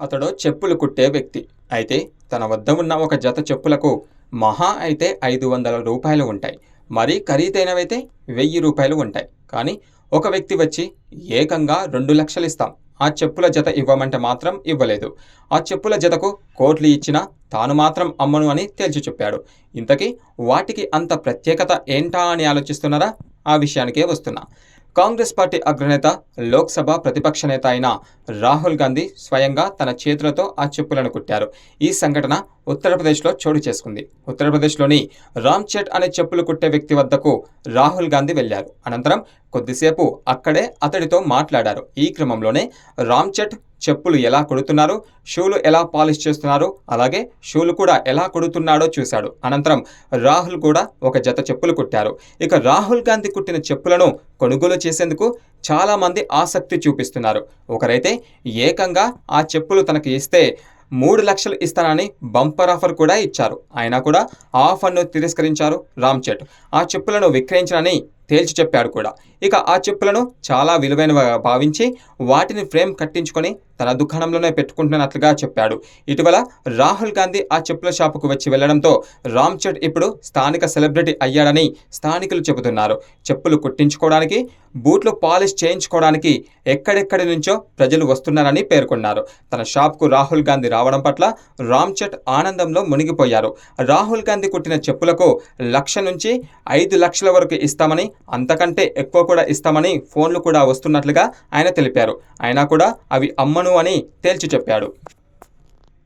అతడు చెప్పులు కుట్టే వ్యక్తి. అయితే తన వద్ద ఉన్న ఒక జత చెప్పులకు మహా అయితే ఐదు వందల రూపాయలు ఉంటాయి. మరీ ఖరీదైనవైతే వెయ్యి రూపాయలు ఉంటాయి. కానీ ఒక వ్యక్తి వచ్చి ఏకంగా రెండు లక్షలు ఇస్తాం. ఆ చెప్పుల జత ఇవ్వమంటే మాత్రం ఇవ్వలేదు. ఆ చెప్పుల జతకు కోట్లు ఇచ్చినా తాను మాత్రం అమ్మను అని తేల్చి చెప్పాడు. ఇంతకీ వాటికి అంత ప్రత్యేకత ఏంటా అని ఆలోచిస్తున్నారా? ఆ విషయానికే వస్తున్నా. కాంగ్రెస్ పార్టీ అగ్రనేత లోక్సభ ప్రతిపక్ష నేత అయిన రాహుల్ గాంధీ స్వయంగా తన చేతులతో ఆ చెప్పులను కుట్టారు. ఈ సంఘటన ఉత్తరప్రదేశ్లో చోటు చేసుకుంది. ఉత్తరప్రదేశ్లోని రామ్చెట్ అనే చెప్పులు కుట్టే వ్యక్తి వద్దకు రాహుల్ గాంధీ వెళ్ళారు అనంతరం కొద్దిసేపు అక్కడే అతడితో మాట్లాడారు. ఈ క్రమంలోనే రామ్చెట్ చెప్పులు ఎలా కొడుతున్నారు షూలు ఎలా పాలిష్ చేస్తున్నారు అలాగే షూలు కూడా ఎలా కొడుతున్నాడో చూశాడు. అనంతరం రాహుల్ కూడా ఒక జత చెప్పులు కుట్టారు. ఇక రాహుల్ గాంధీ కుట్టిన చెప్పులను కొనుగోలు చేసేందుకు చాలామంది ఆసక్తి చూపిస్తున్నారు. ఒకరైతే ఏకంగా ఆ చెప్పులు తనకి ఇస్తే మూడు లక్షలు ఇస్తానని బంపర్ ఆఫర్ కూడా ఇచ్చారు. అయినా కూడా ఆఫర్ను తిరస్కరించారు రామ్చెట్ ఆ చెప్పులను విక్రయించనని తేల్చి చెప్పాడు కూడా. ఇక ఆ చెప్పులను చాలా విలువైనవిగా భావించి వాటిని ఫ్రేమ్ కట్టించుకొని తన దుకాణంలోనే పెట్టుకుంటున్నట్లుగా చెప్పాడు. ఇటీవల రాహుల్ గాంధీ ఆ చెప్పుల షాపుకు వచ్చి వెళ్ళడంతో రామ్చట్ ఇప్పుడు స్థానిక సెలబ్రిటీ అయ్యాడని స్థానికులు చెబుతున్నారు. చెప్పులు కుట్టించుకోవడానికి బూట్లు పాలిష్ చేయించుకోవడానికి ఎక్కడెక్కడి నుంచో ప్రజలు వస్తున్నారని పేర్కొన్నారు. తన షాప్కు రాహుల్ గాంధీ రావడం పట్ల రామ్చట్ ఆనందంలో మునిగిపోయారు. రాహుల్ గాంధీ కుట్టిన చెప్పులకు లక్ష నుంచి ఐదు లక్షల వరకు ఇస్తామని అంతకంటే ఎక్కువ కూడా ఇస్తామని ఫోన్లు కూడా వస్తున్నట్లుగా ఆయన తెలిపారు. అయినా కూడా అవి అమ్మను అని తేల్చి చెప్పాడు.